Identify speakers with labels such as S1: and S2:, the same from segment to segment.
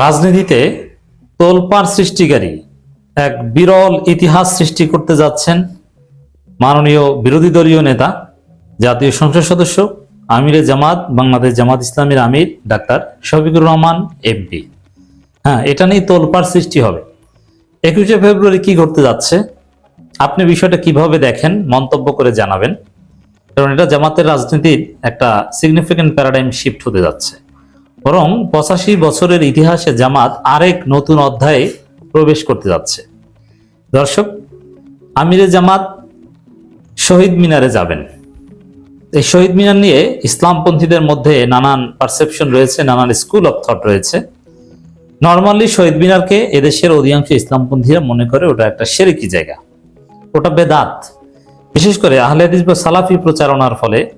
S1: রাজনীতিতে তোলপাড় সৃষ্টিকারী এক বিরল ইতিহাস সৃষ্টি করতে যাচ্ছেন মাননীয় বিরোধী দলীয় নেতা, জাতীয় সংসদ সদস্য, আমিরে জামাত, বাংলাদেশ জামাত ইসলামের আমির ডাক্তার শফিকুর রহমান এমপি হ্যাঁ এটা নিয়ে তোলপাড় সৃষ্টি হবে। একুশে ফেব্রুয়ারি কি করতে যাচ্ছে? আপনি বিষয়টা কীভাবে দেখেন? মন্তব্য করে জানাবেন। কারণ এটা জামাতের রাজনীতির একটা সিগনিফিক্যান্ট প্যারাডাইম শিফট হতে যাচ্ছে। বরং পঁচাশি বছরের ইতিহাসে জামাত আরেক নতুন অধ্যায়ে প্রবেশ করতে যাচ্ছে। দর্শক, আমিরে জামাত শহীদ মিনারে যাবেন। এই শহীদ মিনার নিয়ে ইসলামপন্থীদের মধ্যে নানান পারসেপশন রয়েছে, নানান স্কুল অফ থট রয়েছে। নর্মালি শহীদ মিনারকে এদেশের অধিকাংশ ইসলামপন্থীরা মনে করে ওটা একটা সেরেকি জায়গা। ওটা বেদাত। বিশেষ করে আহলে হাদিস বা সালাফি প্রচারণার ফলে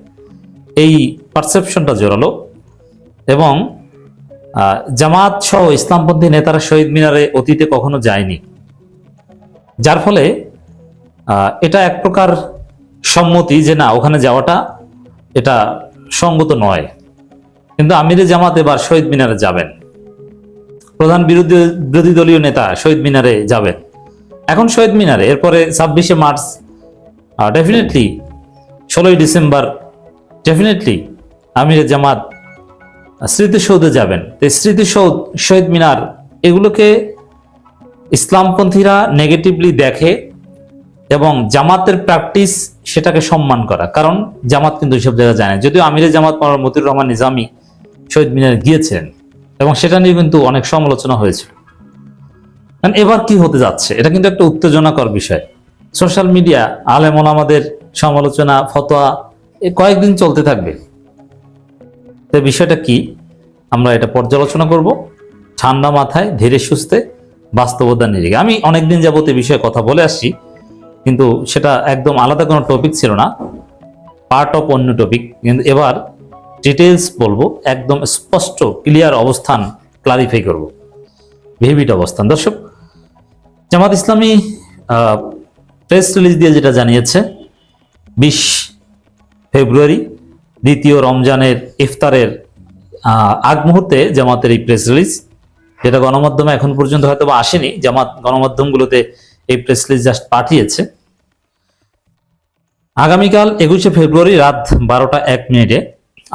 S1: এই পারসেপশনটা জোরালো এবং জামাত সহ ইসলামপন্থী নেতারা শহীদ মিনারে অতীতে কখনো যায়নি। যার ফলে এটা এক প্রকার সম্মতি যে না, ওখানে যাওয়াটা এটা সঙ্গত নয়। কিন্তু আমিরে জামাত এবার শহীদ মিনারে যাবেন। প্রধান বিরোধী বিরোধী দলীয় নেতা শহীদ মিনারে যাবেন। এখন শহীদ মিনারে, এরপরে ছাব্বিশে মার্চ ডেফিনেটলি ষোলোই ডিসেম্বর ডেফিনেটলি আমিরে জামাত স্মৃতিসৌধে যাবেন। তো স্মৃতিসৌধ, শহীদ মিনার, এগুলোকে ইসলামপন্থীরা নেগেটিভলি দেখে এবং জামাতের প্র্যাকটিস সেটাকে সম্মান করা। কারণ জামাত কিন্তু এইসব জায়গায় জানে যদিও আমিরে জামাত মৌলানা মতিউর রহমান নিজামি শহীদ মিনারে গিয়েছিলেন এবং সেটা নিয়ে কিন্তু অনেক সমালোচনা হয়েছিল। কারণ এবার কি হতে যাচ্ছে? এটা কিন্তু একটা উত্তেজনাকর বিষয়। সোশ্যাল মিডিয়া আলেম আমাদের সমালোচনা, ফতোয়া কয়েকদিন চলতে থাকবে। তো বিষয়টা কি? আমরা এটা পর্যালোচনা করব। ঠান্ডা মাথায় ধীরে সুস্থে বাস্তবতা নিয়ে আমি অনেকদিন যাবত এই বিষয়ে কথা বলে আসছি, কিন্তু সেটা একদম আলাদা কোনো টপিক ছিল না। পার্ট অফ অন্য টপিক কিন্তু এবার ডিটেলস বলব, একদম স্পষ্ট ক্লিয়ার অবস্থান ক্লারিফাই করব। ভিভিট অবস্থান। দর্শক, জামাত ইসলামী প্রেস রিলিজ দিয়ে যেটা জানিয়েছে, বিশ ফেব্রুয়ারি দ্বিতীয় রমজানের ইফতারের আগ মুহূর্তে জামাতের এই প্রেস রিলিজ যেটা গণমাধ্যমে এখন পর্যন্ত হয়তো আসেনি, জামাত গণমাধ্যমগুলোতে এই প্রেস রিলিজ জাস্ট পাঠিয়েছে। আগামীকাল একুশে ফেব্রুয়ারি রাত বারোটা এক মিনিটে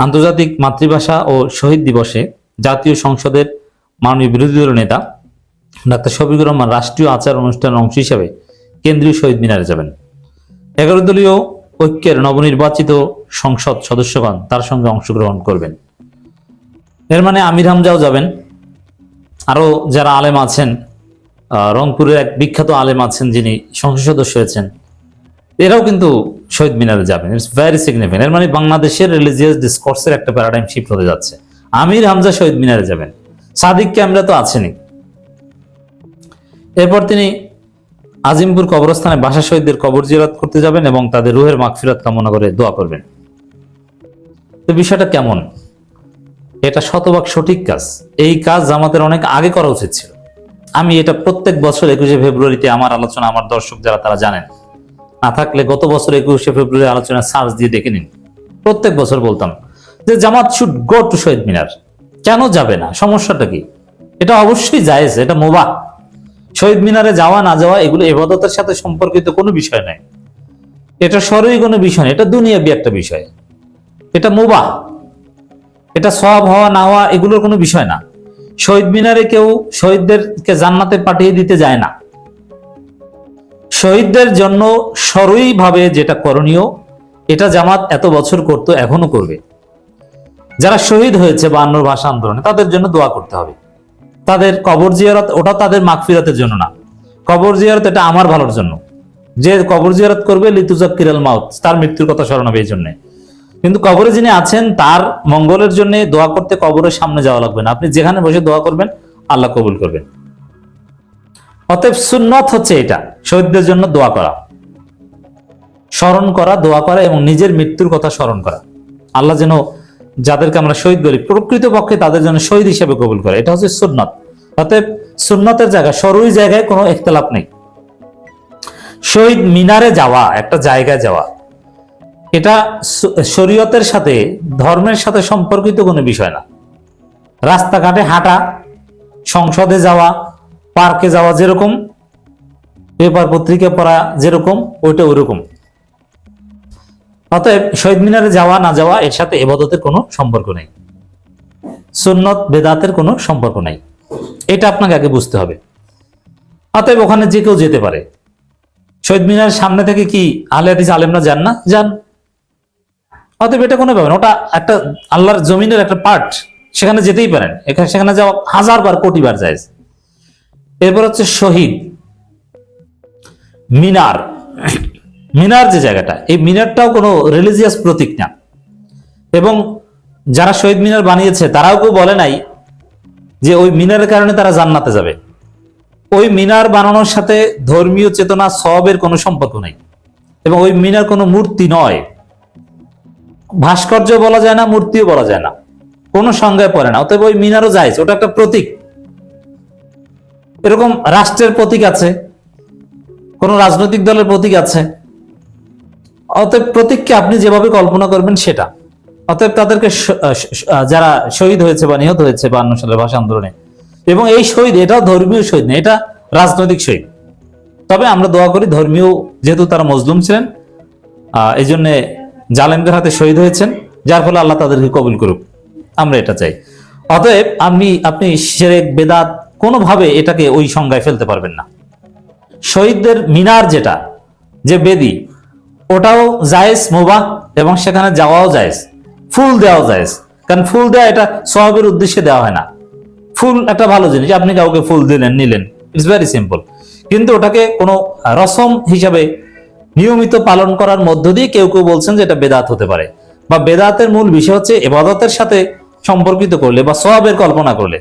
S1: আন্তর্জাতিক মাতৃভাষা ও শহীদ দিবসে জাতীয় সংসদের মাননীয় বিরোধী দলীয় নেতা ডাক্তার শফিকুর রহমান রাষ্ট্রীয় আচার অনুষ্ঠানের অংশ হিসাবে কেন্দ্রীয় শহীদ মিনারে যাবেন। এগারো দলীয় ঐক্যের নবনির্বাচিত সংসদ সদস্যগণ তার সঙ্গে অংশগ্রহণ করবেন। এর মানে আমির হামজাও যাবেন। আরও যারা আলেম আছেন রংপুরের এক বিখ্যাত আলেম আছেন যিনি সংসদ সদস্য হয়েছেন, এরাও কিন্তু শহীদ মিনারে যাবেন। ইটস ভেরি সিগনিফিকেন্ট এর মানে বাংলাদেশের রিলিজিয়াস ডিসকোর্সের একটা প্যারাডাইম শিফট হতে যাচ্ছে। আমির হামজা শহীদ মিনারে যাবেন। সাদিক ক্যামরা তো আছেনই এরপর তিনি আজিমপুর কবরস্থানে বাসা শহীদদের কবর জিয়ারত করতে যাবেন এবং তাদের রুহের মাগফিরাত কামনা করে দোয়া করবেন। তো বিষয়টা কেমন? এটা শতভাগ সঠিক কাজ। এই কাজ আমাদের অনেক আগে করা উচিত ছিল। আমি এটা প্রত্যেক বছর একুশে ফেব্রুয়ারিতে আমার আলোচনা, আমার দর্শক যারা, তারা জানেন। না থাকলে গত বছর একুশে ফেব্রুয়ারি আলোচনা সার্চ দিয়ে দেখে নিন। প্রত্যেক বছর বলতাম যে জামাত শুড গো টু শহীদ মিনার। কেন যাবে না? সমস্যাটা কি? এটা অবশ্যই জায়েজ, এটা মোবা শহীদ মিনারে যাওয়া, না যাওয়া, এগুলো এবাদতের সাথে সম্পর্কিত কোনো বিষয় নয় এটা সরই কোনো বিষয় নয় এটা দুনিয়াবি একটা বিষয়। এটা মোবা। এটা সব হওয়া না হওয়া এগুলোর কোনো বিষয় না। শহীদ মিনারে কেউ শহীদদেরকে জান্নাতে পাঠিয়ে দিতে যায় না। শহীদদের জন্য সরইভাবে যেটা করণীয়, এটা জামাত এত বছর করত এখনও করবে। যারা শহীদ হয়েছে বায়ান্নর ভাষা আন্দোলনে, তাদের জন্য দোয়া করতে হবে। তাদের কবর জিয়ারত, ওটা তাদের মাগফিরাতের জন্য না। কবর জিয়ারত এটা আমার ভালোর জন্য। যে কবর জিয়ারত করবে লিতুজাক্কিরাল মাউত, তার মৃত্যুর কথা স্মরণ হবে এই জন্য। কিন্তু কবরে যিনি আছেন, তার মঙ্গলের জন্য দোয়া করতে কবরের সামনে যাওয়া লাগবে না। আপনি যেখানে বসে দোয়া করবেন, আল্লাহ কবুল করবেন। অতএব সুন্নত হচ্ছে এটা, শহীদদের জন্য দোয়া করা। স্মরণ করা, দোয়া করা এবং নিজের মৃত্যুর কথা স্মরণ করা। আল্লাহ যেন যাদেরকে আমরা শহীদ বলি প্রকৃত পক্ষে তাদের জন্য শহীদ হিসেবে কবুল করে। এটা হচ্ছে সুন্নত। অতএব সুন্নতের জায়গা, সরুই জায়গায় কোনো ইখতলাফ নেই। শহীদ মিনারে যাওয়া, একটা জায়গায় যাওয়া। এটা শরীয়তের সাথে, ধর্মের সাথে সম্পর্কিত কোনো বিষয় না। রাস্তাঘাটে হাঁটা, সংসদে যাওয়া, পার্কে যাওয়া যেরকম, পেপার পত্রিকা পড়া যেরকম, ওইটা ওইরকম। অতএব শহীদ মিনারে যাওয়া, না যাওয়া, এর সাথে এবাদতের কোনো সম্পর্ক নেই। সুন্নত, বেদাতের কোনো সম্পর্ক নাই। এটা আপনাকে আগে বুঝতে হবে। অতএব ওখানে যে কেউ যেতে পারে। শহীদ মিনারের সামনে থেকে কি আহলে হাদিস আলেমরা যান না? যান। অতএব এটা কোনো ব্যাপার। ওটা একটা আল্লাহর জমিনের একটা পার্ট সেখানে যেতেই পারেন। এখানে সেখানে যাওয়া হাজার বার, কোটি বার যায়। এরপর হচ্ছে শহীদ। মিনার। মিনার যে জায়গাটা, এই মিনারটাও কোনো রিলিজিয়াস প্রতীক না। এবং যারা শহীদ মিনার বানিয়েছে, তারাও কেউ বলে নাই যে ওই মিনারের কারণে তারা জান্নাতে যাবে। ওই মিনার বানানোর সাথে ধর্মীয় চেতনা, সবের কোনো সম্পর্ক নেই। এবং ওই মিনার কোনো মূর্তি নয়। ভাস্কর্য বলা যায় না মূর্তিও বলা যায় না। কোনো সংজ্ঞায় পড়ে না। অতএব ওই মিনারও যায় ওটা একটা প্রতীক। এরকম রাষ্ট্রের প্রতীক আছে কোন রাজনৈতিক দলের প্রতীক আছে। অতএব প্রতীককে আপনি যেভাবে কল্পনা করবেন সেটা। অতএব তাদেরকে যারা শহীদ হয়েছে বা নিহত হয়েছে বান্ন সালের ভাষা আন্দোলনে। এবং এই শহীদ এটাও ধর্মীয় শহীদ না এটা রাজনৈতিক শহীদ। তবে আমরা দোয়া করি ধর্মীয় যেহেতু তারা মজলুম ছিলেন আহ, এই জন্য জালেমদের হাতে শহীদ হয়েছেন, যার ফলে আল্লাহ তাদেরকে কবুল করুক। আমরা এটা চাই। অতএব আপনি আপনি সেরেক বেদাত কোনোভাবে এটাকে ওই সংজ্ঞায় ফেলতে পারবেন না। শহীদদের মিনার যেটা, যে বেদি, ওটাও জায়েজ, মুবাহ, এবং সেখানে যাওয়াও জায়েজ। ফুল দেওয়াও জায়েজ। কারণ ফুল দেওয়া এটা সবের উদ্দেশ্যে দেওয়া হয় না। ফুল একটা ভালো জিনিস, আপনি কাউকে ফুল দিলেন, নিলেন। ইটস ভেরি সিম্পল কিন্তু ওটাকে কোনো রসম হিসাবে নিয়মিত পালন করার মধ্য দিয়ে কেউ কেউ বলছেন যে এটা বেদাত হতে পারে। বা বেদাতের মূল বিষয় হচ্ছে এবাদতের সাথে সম্পর্কিত করলে বা সবের কল্পনা করলে।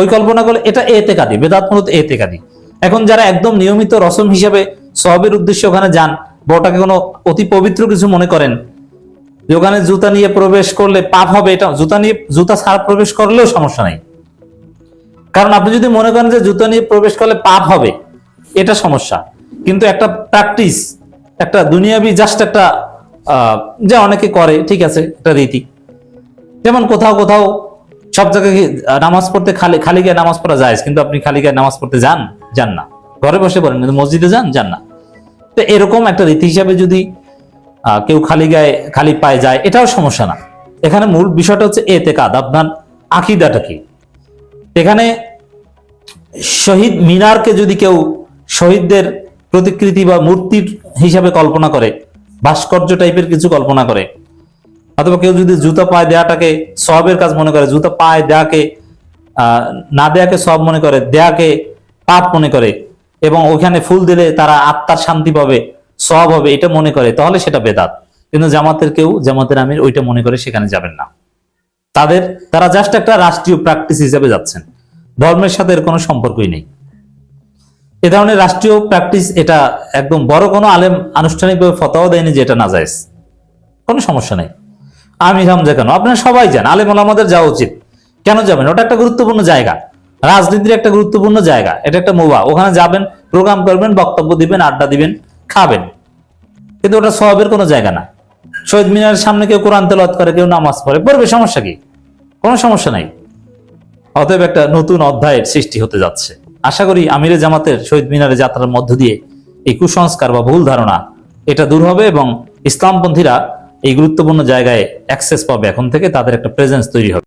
S1: ওই কল্পনা করলে এটা এতে কাদি বেদাত মূলত এতে কাদি এখন যারা একদম নিয়মিত রসম হিসাবে সবের উদ্দেশ্যে ওখানে যান, বা ওটাকে কোনো অতি পবিত্র কিছু মনে করেন, যে ওখানে জুতা নিয়ে প্রবেশ করলে পাপ হবে, এটা জুতা নিয়ে, জুতা ছাড়া প্রবেশ করলেও সমস্যা নাই। কারণ আপনি যদি মনে করেন যে জুতা নিয়ে প্রবেশ করলে পাপ হবে, এটা সমস্যা। কিন্তু একটা প্র্যাকটিস একটা দুনিয়াবি জাস্ট একটা যা অনেকে করে, ঠিক আছে, একটা রীতি। যেমন কোথাও কোথাও সব জায়গায় নামাজ পড়তে খালি খালি গায়ে নামাজ পড়া যায়, কিন্তু আপনি খালি গায়ে নামাজ পড়তে যান যান না। ঘরে বসে পড়েন, কিন্তু মসজিদে যান যান না। তো এরকম একটা রীতি হিসাবে যদি কেউ খালি গায়ে, খালি পায়ে যায়, এটাও সমস্যা না। এখানে মূল বিষয়টা হচ্ছে এতে কাদ আপনার আকিদাটা কি? এখানে শহীদ মিনারকে যদি কেউ শহীদদের প্রতিকৃতি বা মূর্তির হিসাবে কল্পনা করে, ভাস্কর্য টাইপের কিছু কল্পনা করে। অথবা কেউ যদি জুতা পায়ে দেয়াটাকে, সবের কাজ মনে করে, জুতা পায়ে দেয়াকে না দেয়াকে সব মনে করে, দেয়াকে পাপ মনে করে, এবং ওখানে ফুল দিলে তারা আত্মার শান্তি পাবে, সব হবে, এটা মনে করে, তাহলে সেটা বেদাত। কিন্তু জামাতের কেউ, জামাতের আমির ওইটা মনে করে সেখানে যাবেন না। তাদের, তারা জাস্ট একটা রাষ্ট্রীয় প্র্যাকটিস হিসেবে যাচ্ছেন। ধর্মের সাথে এর কোনো সম্পর্কই নেই। এ ধরনের রাষ্ট্রীয় প্র্যাকটিস এটা একদম বড় কোনো আলেম আনুষ্ঠানিকভাবে ফতোয়া দেয়নি যে এটা না যায় কোনো সমস্যা নেই। আমি হামজা কেন? আপনারা সবাই যান আলেম আমাদের যাওয়া উচিত। কেন যাবেন? ওটা একটা গুরুত্বপূর্ণ জায়গা। রাজনীতির একটা গুরুত্বপূর্ণ জায়গা। এটা একটা মোবা ওখানে যাবেন প্রোগ্রাম করবেন, বক্তব্য দিবেন, আড্ডা দিবেন, খাবেন। কিন্তু ওটা সবের কোনো জায়গা না। শহীদ মিনারের সামনে কেউ কোরআন তেলাওয়াত করে, কেউ নামাজ পড়ে। পড়বে, সমস্যা কি? কোনো সমস্যা নাই। অতএব একটা নতুন অধ্যায়ের সৃষ্টি হতে যাচ্ছে। আশা করি আমিরে জামাতের শহীদ মিনারে যাত্রার মধ্য দিয়ে এই কুসংস্কার বা ভুল ধারণা এটা দূর হবে এবং ইসলামপন্থীরা এই গুরুত্বপূর্ণ জায়গায় অ্যাক্সেস পাবে। এখন থেকে তাদের একটা প্রেজেন্স তৈরি হবে।